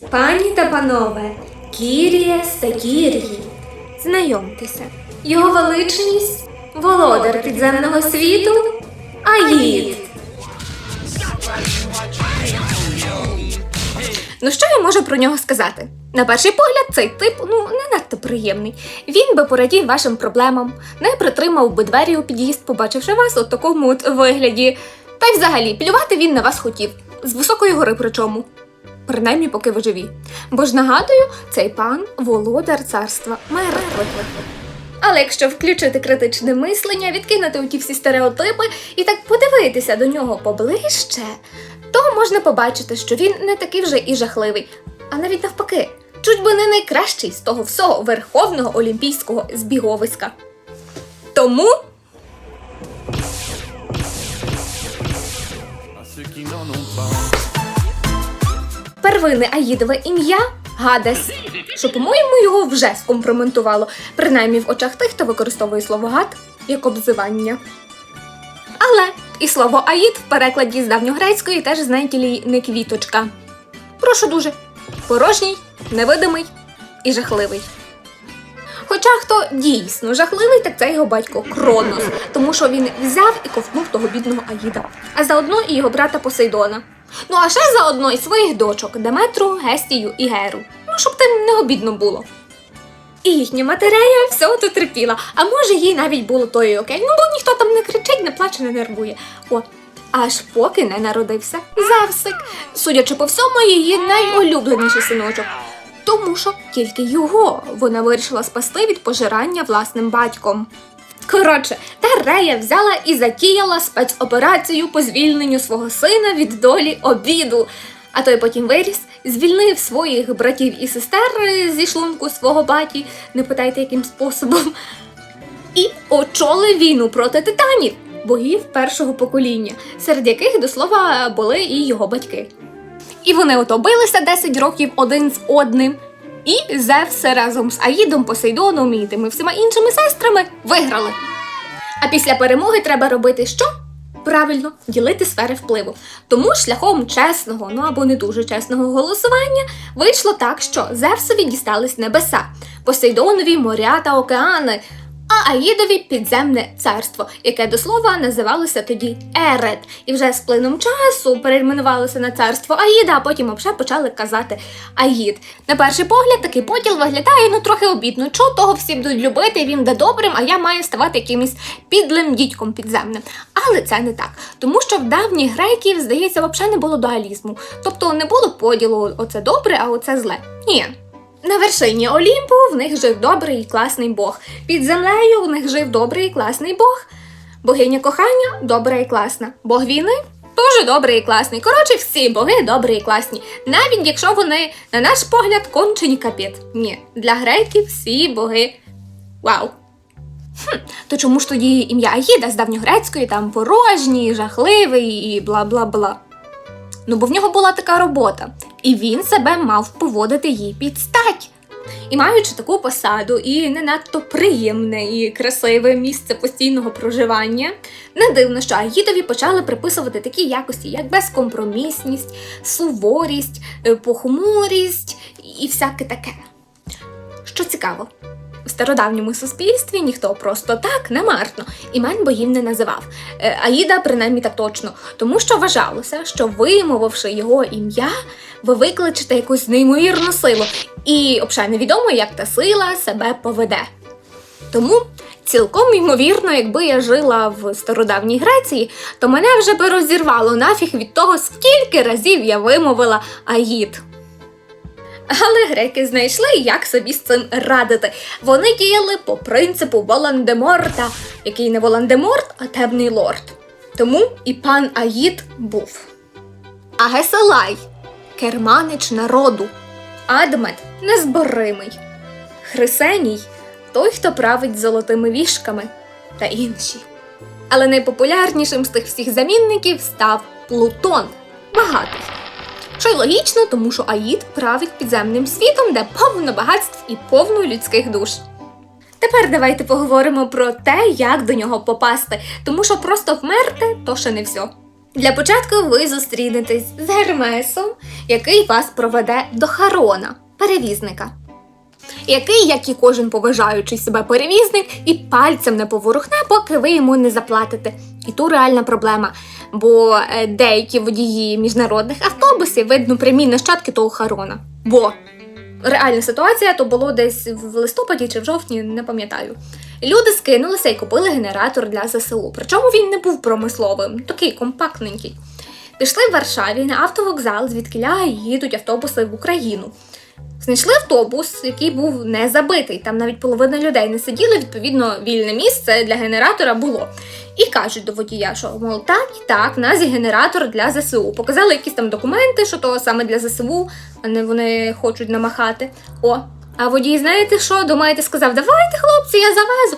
Пані та панове, Кірія Сакірії, знайомтеся, його величність, володар підземного світу, Аїд. Ну що я можу про нього сказати? На перший погляд, цей тип ну не надто приємний. Він би порадів вашим проблемам, не притримав би двері у під'їзд, побачивши вас у такому от вигляді. Та й взагалі плювати він на вас хотів з високої гори причому. Принаймні, поки ви живі. Бо ж нагадую, цей пан володар царства мертвих. Але якщо включити критичне мислення, відкинути оті всі стереотипи і так подивитися до нього поближче, то можна побачити, що він не такий вже і жахливий, а навіть навпаки, чуть би не найкращий з того всього верховного олімпійського збіговиська. Тому ceux qui n'en ont pas. Первинне Аїдове ім'я Гадес, що, по-моєму, його вже скомпроментувало, принаймні в очах тих, хто використовує слово гад як обзивання. Але і слово Аїд в перекладі з давньогрецької теж знаєте лі не квіточка. Прошу дуже. Порожній, невидимий і жахливий. Хоча хто дійсно жахливий, так це його батько Кронос, тому що він взяв і ковтнув того бідного Аїда, а заодно і його брата Посейдона. Ну а ще заодно і своїх дочок Деметру, Гестію і Геру. Ну, щоб тим не обідно було. І їхня матерея всього тут терпіла, а може їй навіть було то і окей. Ну бо ніхто там не кричить, не плаче, не нервує. О, аж поки не народився Зевсик, судячи по всьому, її найулюбленіший синочок. Тому що тільки його вона вирішила спасти від пожирання власним батьком. Коротше, Терея взяла і затіяла спецоперацію по звільненню свого сина від долі обіду. А той потім виріс, звільнив своїх братів і сестер е, зі шлунку свого баті, не питайте яким способом, і очолив війну проти титанів, богів першого покоління, серед яких, до слова, були і його батьки. І вони ото билися 10 років один з одним. І Зевс разом з Аїдом, Посейдоном і тими всіма іншими сестрами виграли. А після перемоги треба робити що? Правильно, ділити сфери впливу. Тому шляхом чесного, ну або не дуже чесного голосування вийшло так, що Зевсові дістались небеса, Посейдонові моря та океани, а Аїдові підземне царство, яке до слова називалося тоді Ерет, і вже з плином часу перейменувалося на царство Аїда, а потім вже почали казати Аїд. На перший погляд такий поділ виглядає ну трохи обідно. Чого того всі будуть любити, він де добрим, а я маю ставати якимось підлим дідьком підземним. Але це не так, тому що в давніх греків, здається, взагалі не було дуалізму. Тобто не було поділу оце добре, а оце зле. Ні. На вершині Олімпу в них жив добрий і класний Бог. Під землею в них жив добрий і класний Бог. Богиня кохання добра і класна. Бог війни теж добрий і класний. Коротше, всі боги добрі і класні. Навіть якщо вони, на наш погляд, кончені капець. Ні, для греків всі боги. Вау! Хм, то чому ж тоді ім'я Аїда з давньогрецької там порожній, жахливий і бла бла бла? Ну, бо в нього була така робота, і він себе мав поводити їй під стать. І маючи таку посаду і не надто приємне і красиве місце постійного проживання, не дивно, що Агідові почали приписувати такі якості, як безкомпромісність, суворість, е, похмурість і всяке таке. Що цікаво, в стародавньому суспільстві ніхто просто так намарно імен богів не називав. Е, Аїда, принаймні так точно, тому що вважалося, що вимовивши його ім'я, ви викличете якусь неймовірну силу, і взагалі невідомо, як та сила себе поведе. Тому цілком ймовірно, якби я жила в стародавній Греції, то мене вже би розірвало нафіг від того, скільки разів я вимовила Аїд. Але греки знайшли, як собі з цим радити. Вони діяли по принципу Волан-де-Морта, який не Волан-де-Морт, а темний лорд. Тому і пан Аїд був. Агесалай керманич народу, Адмет незборимий, Хрисеній той, хто править золотими вішками та інші. Але найпопулярнішим з тих всіх замінників став Плутон, багатий. Що й логічно, тому що Аїд править підземним світом, де повно багатств і повно людських душ. Тепер давайте поговоримо про те, як до нього попасти, тому що просто вмерти то ще не все. Для початку ви зустрінетесь з Гермесом, який вас проведе до Харона, перевізника. Який, як і кожен поважаючий себе перевізник, і пальцем не поворухне, поки ви йому не заплатите. І тут реальна проблема. Бо е, деякі водії міжнародних автобусів видно прямі нащадки того Харона. Бо реальна ситуація то було десь в листопаді чи в жовтні, не пам'ятаю. Люди скинулися і купили генератор для ЗСУ. Причому він не був промисловим, такий компактненький. Пішли в Варшаві на автовокзал, звідкиля їдуть автобуси в Україну. Знайшли автобус, який був не забитий. Там навіть половина людей не сиділи, відповідно, вільне місце для генератора було. І кажуть до водія, що мол, так і так, в нас є генератор для ЗСУ. Показали якісь там документи, що то саме для ЗСУ, а не вони хочуть намахати. О, а водій, знаєте що? Думаєте, сказав, давайте, хлопці, я завезу.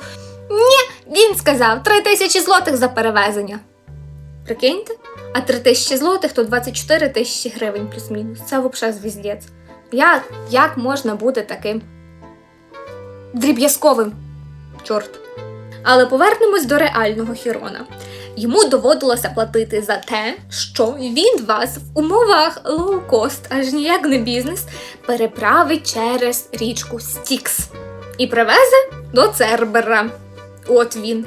Ні, він сказав три тисячі злотих за перевезення. Прикиньте? А три тисячі злотих то 24 тисячі гривень плюс-мінус. Це взагалі звіздець. Як, як можна бути таким дріб'язковим? Чорт. Але повернемось до реального Хірона. Йому доводилося платити за те, що він вас в умовах лоу-кост, аж ніяк не бізнес, переправить через річку Стікс і привезе до Цербера. От він.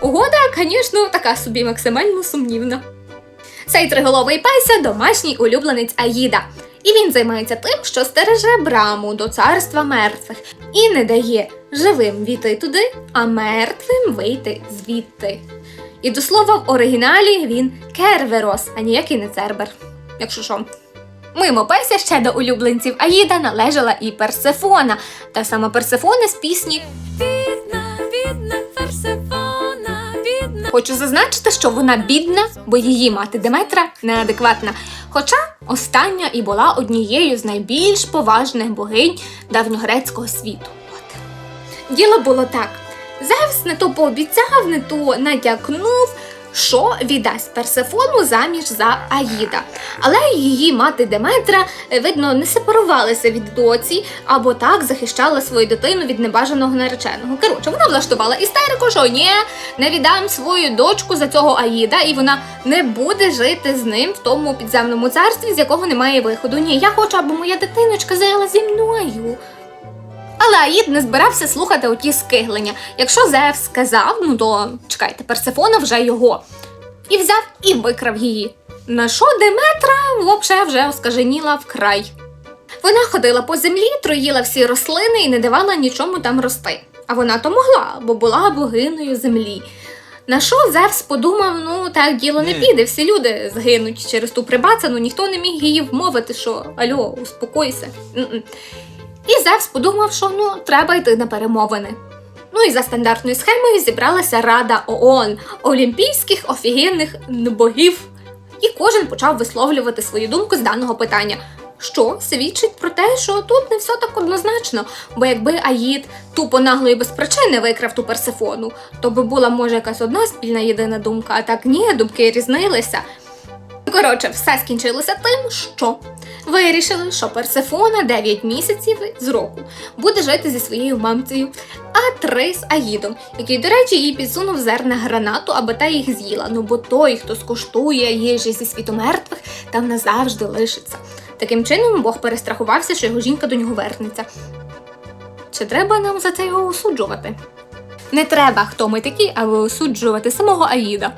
Угода, звісно, така собі максимально сумнівна. Цей триголовий песя домашній улюбленець Аїда. І він займається тим, що стереже браму до царства мертвих і не дає живим війти туди, а мертвим вийти звідти. І до слова, в оригіналі він Керверос, а ніякий не Цербер. Якщо що. Мимо Песя ще до улюбленців Аїда належала і Персефона, та сама Персефона з пісні Бідна, бідна Персефона, бідна. Хочу зазначити, що вона бідна, бо її мати Деметра неадекватна. Хоча остання і була однією з найбільш поважних богинь давньогрецького світу. От. Діло було так: Зевс не то пообіцяв, не то натякнув, що віддасть Персефону заміж за Аїда. Але її мати Деметра, е, видно, не сепарувалася від доці або так захищала свою дитину від небажаного нареченого. Коротше, вона влаштувала істерику, що ні, не віддам свою дочку за цього Аїда, і вона не буде жити з ним в тому підземному царстві, з якого немає виходу. Ні, я хочу, аби моя дитиночка жила зі мною. Але Аїд не збирався слухати оті скиглення. Якщо Зевс сказав, ну то чекайте, Персефона вже його. І взяв і викрав її. На що Деметра вообще вже оскаженіла вкрай. Вона ходила по землі, троїла всі рослини і не давала нічому там рости. А вона то могла, бо була богиною землі. На що Зевс подумав, ну так діло не піде, всі люди згинуть через ту прибацану, ніхто не міг її вмовити, що альо, успокойся. М-м. І Зевс подумав, що ну треба йти на перемовини. Ну і за стандартною схемою зібралася Рада ООН Олімпійських офігенних богів. І кожен почав висловлювати свою думку з даного питання. Що свідчить про те, що тут не все так однозначно, бо якби Аїд тупо нагло і без причини викрав ту персифону, то би була може якась одна спільна єдина думка, а так ні, думки різнилися. Коротше, все скінчилося тим, що вирішили, що Персефона 9 місяців з року буде жити зі своєю мамцею, а три з Аїдом, який, до речі, їй підсунув зерна гранату, аби та їх з'їла. Ну бо той, хто скуштує їжі зі світу мертвих, там назавжди лишиться. Таким чином, Бог перестрахувався, що його жінка до нього вернеться. Чи треба нам за це його осуджувати? Не треба, хто ми такі, аби осуджувати самого Аїда.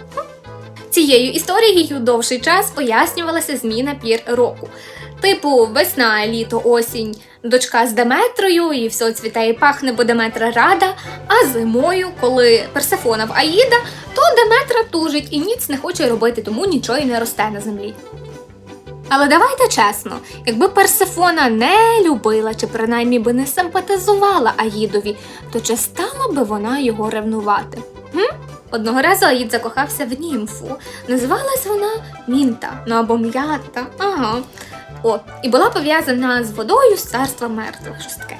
Цією історією довший час пояснювалася зміна пір року. Типу, весна, літо, осінь, дочка з Деметрою, і все цвіте і пахне, бо Деметра рада. А зимою, коли Персефона в Аїда, то Деметра тужить і ніц не хоче робити, тому нічого й не росте на землі. Але давайте чесно, якби Персефона не любила чи принаймні би не симпатизувала Аїдові, то чи стала би вона його ревнувати? М? Одного разу Аїд закохався в німфу. Називалась вона Мінта, ну або м'ята. Ага. О, і була пов'язана з водою з царства мертвих, щось таке.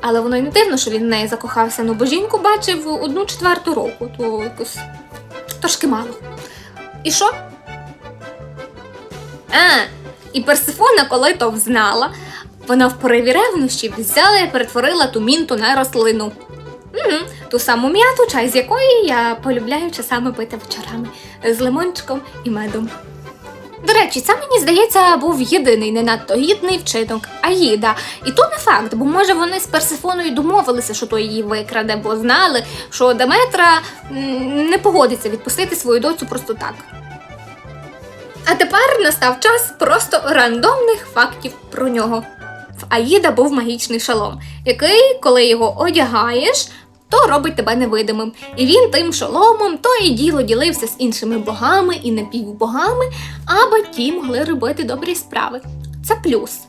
Але воно й не дивно, що він в неї закохався, ну бо жінку бачив одну четверту року, то якось трошки мало. І що? А, і Персифона, коли то взнала, вона в пориві ревнощів взяла і перетворила ту мінту на рослину. Угу, ту саму м'яту, чай з якої я полюбляю часами пити вечорами з лимончиком і медом. До речі, це мені здається був єдиний не надто гідний вчинок Аїда. І то не факт, бо може вони з Персифоною домовилися, що той її викраде, бо знали, що Деметра не погодиться відпустити свою доцю просто так. А тепер настав час просто рандомних фактів про нього. В Аїда був магічний шалом, який, коли його одягаєш, то робить тебе невидимим. І він тим шоломом то і діло ділився з іншими богами і напівбогами, аби ті могли робити добрі справи. Це плюс.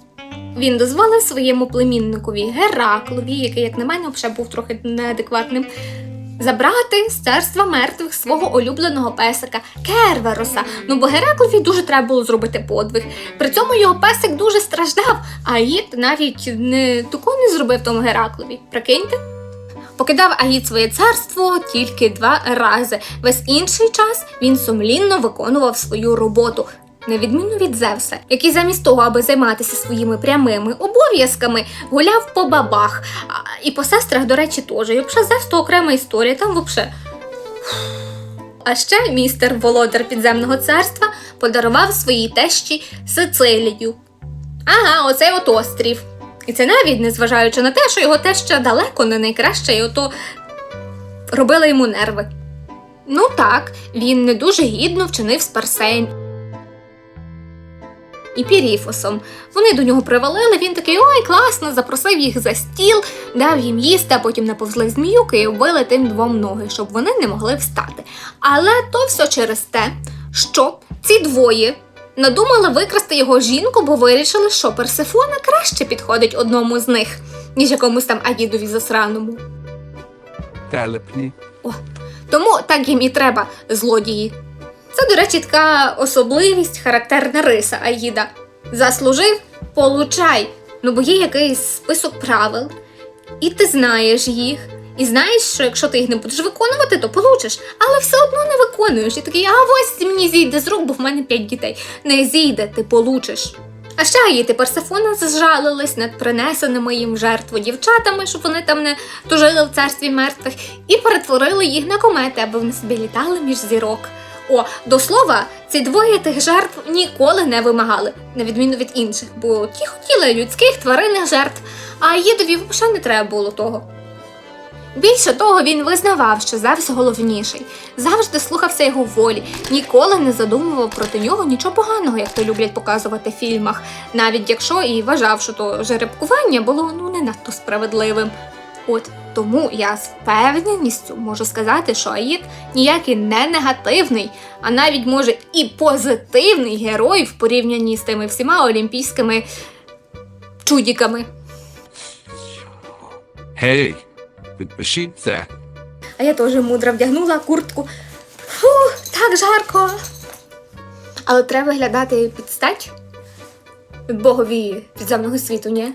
Він дозволив своєму племінникові Гераклові, який, як на мене, вже був трохи неадекватним, забрати з царства мертвих свого улюбленого песика Кервероса. Ну бо Гераклові дуже треба було зробити подвиг. При цьому його песик дуже страждав, а Аїд навіть не такого не зробив тому Гераклові. Прикиньте? Покидав Аїд своє царство тільки два рази. Весь інший час він сумлінно виконував свою роботу. На відміну від Зевса, який замість того, аби займатися своїми прямими обов'язками, гуляв по бабах. А, і по сестрах, до речі, теж. І взагалі Зевс то окрема історія, там взагалі. А ще містер володар підземного царства подарував своїй тещі Сицилію. Ага, оцей от острів. І це навіть незважаючи на те, що його теща далеко не найкраща, і ото робила йому нерви. Ну так, він не дуже гідно вчинив з Парсеєм і Піріфосом. Вони до нього привалили, він такий ой, класно, запросив їх за стіл, дав їм їсти, а потім наповзли зміюки і вбили тим двом ноги, щоб вони не могли встати. Але то все через те, що ці двоє надумали викрасти його жінку, бо вирішили, що Персифона краще підходить одному з них, ніж якомусь там Аїдові засраному. Телепні. О, тому так їм і треба злодії. Це, до речі, така особливість, характерна риса Аїда. Заслужив получай. Ну, бо є якийсь список правил, і ти знаєш їх. І знаєш, що якщо ти їх не будеш виконувати, то получиш, але все одно не виконуєш. І такий, а ось мені зійде з рук, бо в мене п'ять дітей. Не зійде, ти получиш. А ще Аїд і Персифона зжалились над принесеними їм жертву дівчатами, щоб вони там не тужили в царстві мертвих, і перетворили їх на комети, аби вони собі літали між зірок. О, до слова, ці двоє тих жертв ніколи не вимагали, на відміну від інших, бо ті хотіли людських тваринних жертв, а Аїдові взагалі не треба було того. Більше того, він визнавав, що Зевс головніший, завжди слухався його волі, ніколи не задумував проти нього нічого поганого, як то люблять показувати в фільмах, навіть якщо і вважав, що то жеребкування було ну не надто справедливим. От тому я з впевненістю можу сказати, що Аїд ніякий не негативний, а навіть може і позитивний герой в порівнянні з тими всіма олімпійськими чудіками. Гей, підпишіть це. А я теж мудро вдягнула куртку. Фу, так жарко. Але треба виглядати під стать богові підземного світу, ні?